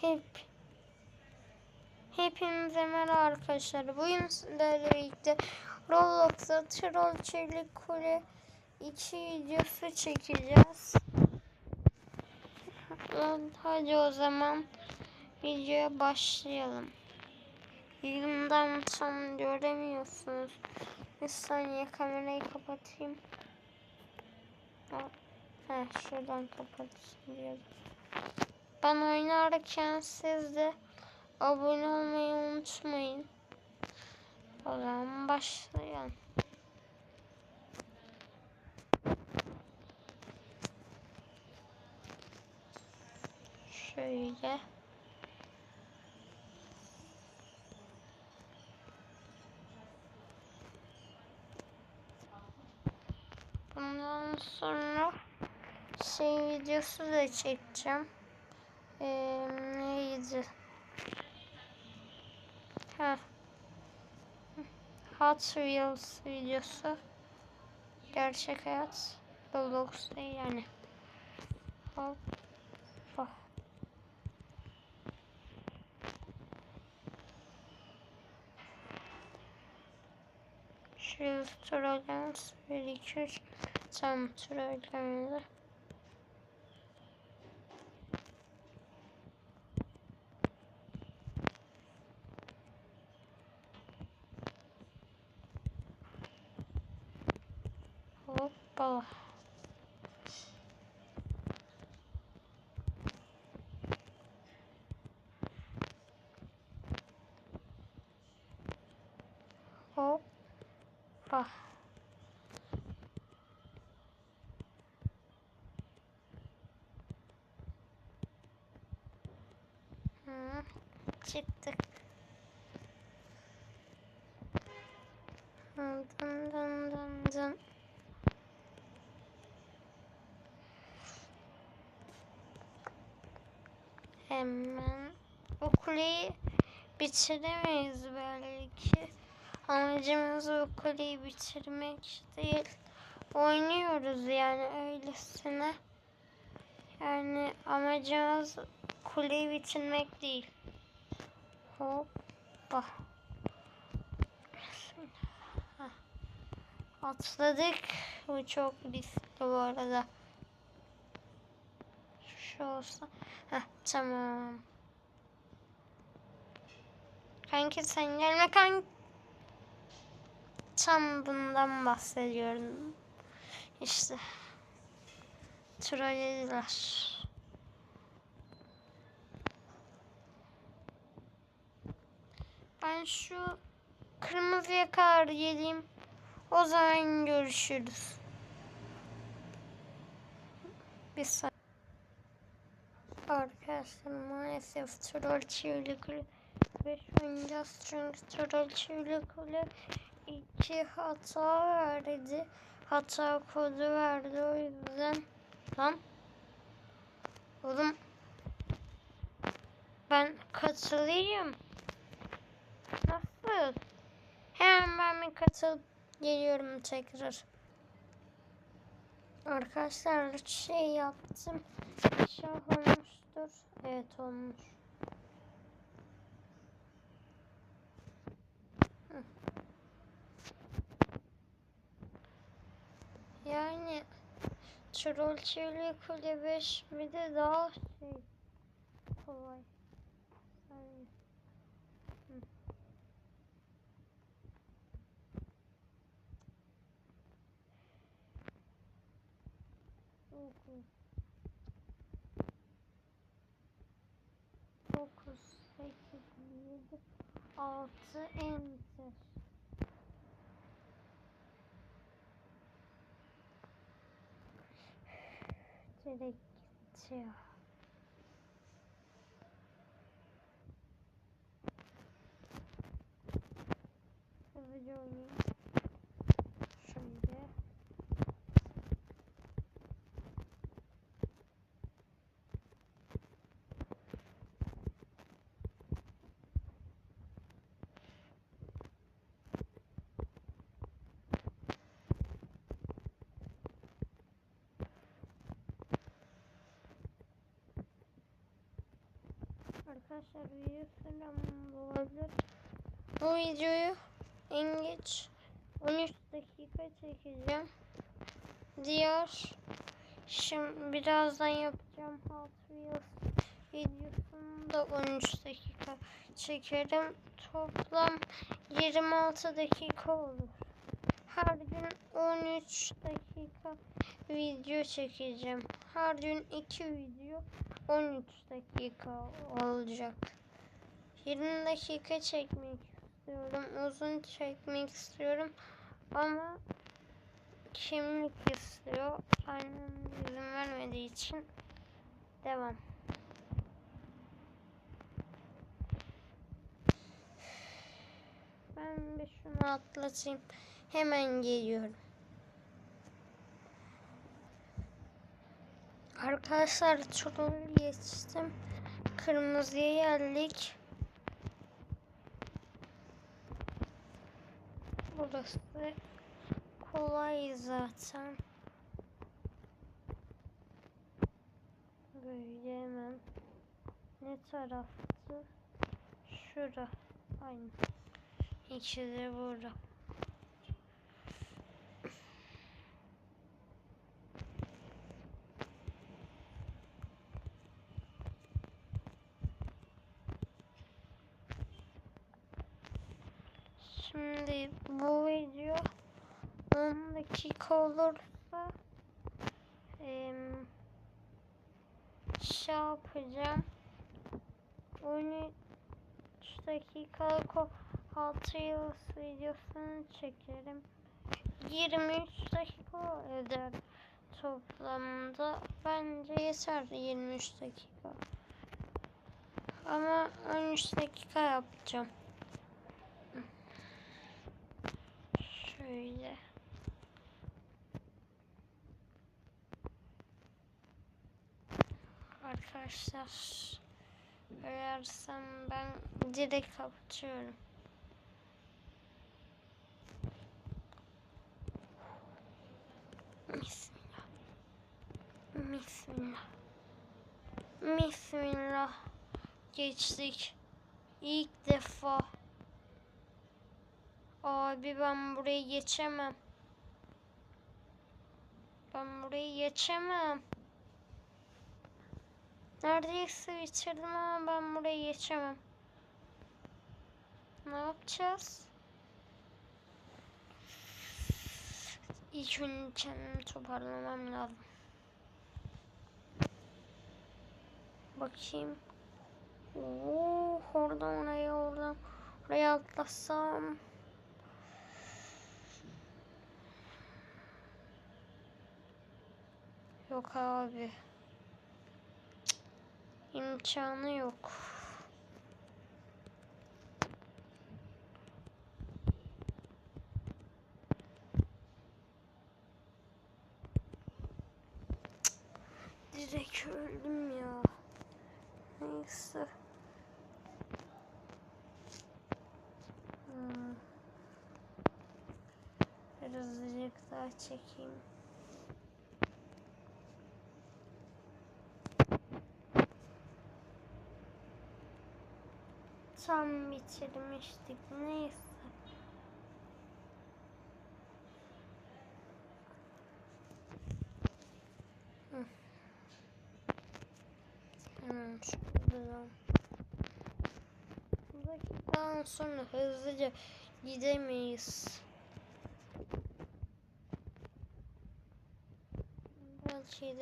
Hep Hepinize merhaba arkadaşlar. Bugün sizlerle birlikte Roblox'ta Troll Çelik Kule 2 videosu çekeceğiz. Hadi o zaman videoya başlayalım. Elimden tam göremiyorsunuz. Bir saniye kamerayı kapatayım. Ha, şuradan kapatayım. Ben oynarken siz de abone olmayı unutmayın. O zaman başlayalım. Şöyle. Bundan sonra şey videosu da çekeceğim. Ee, neydi? Ha. Hot Wheels videosu. Gerçek hayat. Roblox değil yani. Hoppa. Şu trollemiz 1 2 3 tam trollemedi. Hoppa. Hoppa. Hı, çıktık. Dın dın dın dın. Hemen o kuleyi bitiremeyiz belki. Amacımız o kuleyi bitirmek değil. Oynuyoruz yani öylesine. Yani amacımız kuleyi bitirmek değil. Hoppa. Atladık. Bu çok riskli bu arada. Şu olsa. Heh, tamam. Kanki sen gelme kanki. Tam bundan bahsediyorum. İşte. Trollediler. Ben şu kırmızıya kadar geleyim. O zaman görüşürüz. Bir saniye. Arkadaşlar maalesef troll çivili kule 5 oynayacağız çünkü troll çivili kule 2 hata verdi. Hata kodu verdi o yüzden. Lan. Oğlum. Ben katılayım. Nasıl? Hemen ben bir katılıp geliyorum tekrar. Arkadaşlar şey yaptım. İnşallah olmuştur. Evet olmuş. Hı. Yani Troll Çevre Kule 5 bir de daha şey kolay. Dokuz. Dokuz, sekiz, yedi, altı, enter. Gitti ya. Hızlıca oynayayım. Şöyle. Arkadaşlar video sürem olabilir. Bu videoyu en geç 13 dakika çekeceğim. Diğer şimdi birazdan yapacağım Hot Wheels videosunu da 13 dakika çekerim. Toplam 26 dakika olur. Her gün 13 dakika video çekeceğim. Her gün 2 video 13 dakika olacak. 20 dakika çekmek istiyorum. Uzun çekmek istiyorum. Ama kimlik istiyor. Annem izin vermediği için devam. Ben bir şunu atlatayım. Hemen geliyorum. Arkadaşlar turunu geçtim. Kırmızıya geldik. Burası kolay zaten. Böyle hemen. Ne taraftı? Şura. Aynı. İkisi de burada. Şimdi bu video 10 dakika olursa em, şey yapacağım. 13 dakikalık o 6 yıl videosunu çekerim. 23 dakika eder toplamda. Bence yeter 23 dakika. Ama 13 dakika yapacağım Şöyle. Arkadaşlar ölersem ben direkt kapatıyorum. Bismillah. Bismillah. Bismillah. Geçtik. İlk defa. Abi ben burayı geçemem. Ben burayı geçemem. Neredeyse bitirdim ama ben burayı geçemem. Ne yapacağız? İlk önce kendimi toparlamam lazım. Bakayım. Oo, oradan oraya oradan oraya atlasam. Yok abi. Cık, İmkanı yok. Cık, Direkt öldüm ya. Neyse. Hmm. Biraz azıcık daha çekeyim. Tam bitirmiştik. Neyse. Hı. Hemen şuradan. Bu dakikadan sonra hızlıca gidemeyiz. Belki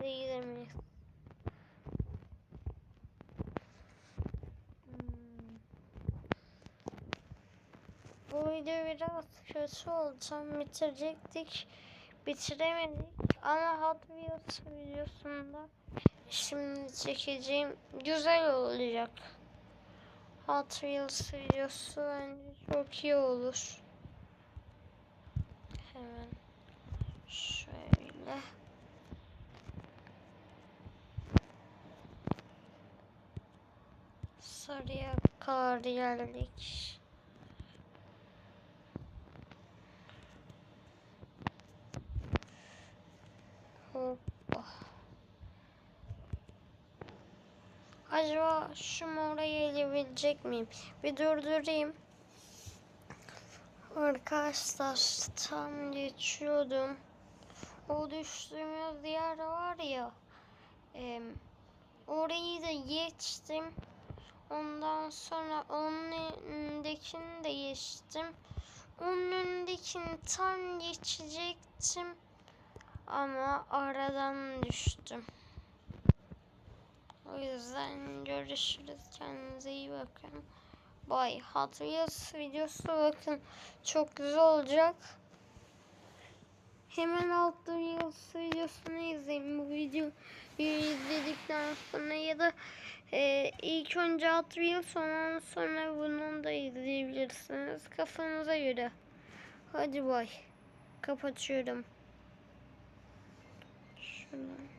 de gidemeyiz. Bu video biraz kötü oldu. Bitirecektik. Bitiremedik. Ama Hot Wheels videosunda şimdi çekeceğim güzel olacak. Hot Wheels videosu bence çok iyi olur. Hemen şöyle. Sarıya kadar geldik. Acaba şu oraya gelebilecek miyim? Bir durdurayım. Arkadaşlar tam geçiyordum. O düştüğümüz yer var ya. em, orayı da geçtim. Ondan sonra onun önündekini de geçtim. Onun önündekini tam geçecektim. Ama aradan düştüm. O yüzden görüşürüz. Kendinize iyi bakın. Bye. Hot Wheels videosu bakın. Çok güzel olacak. Hemen altta Wheels videosunu izleyin. Bu videoyu izledikten sonra ya da e, ilk önce Hot Wheels ondan sonra bunu da izleyebilirsiniz. Kafanıza göre. Hadi bay. Kapatıyorum. Şuradan.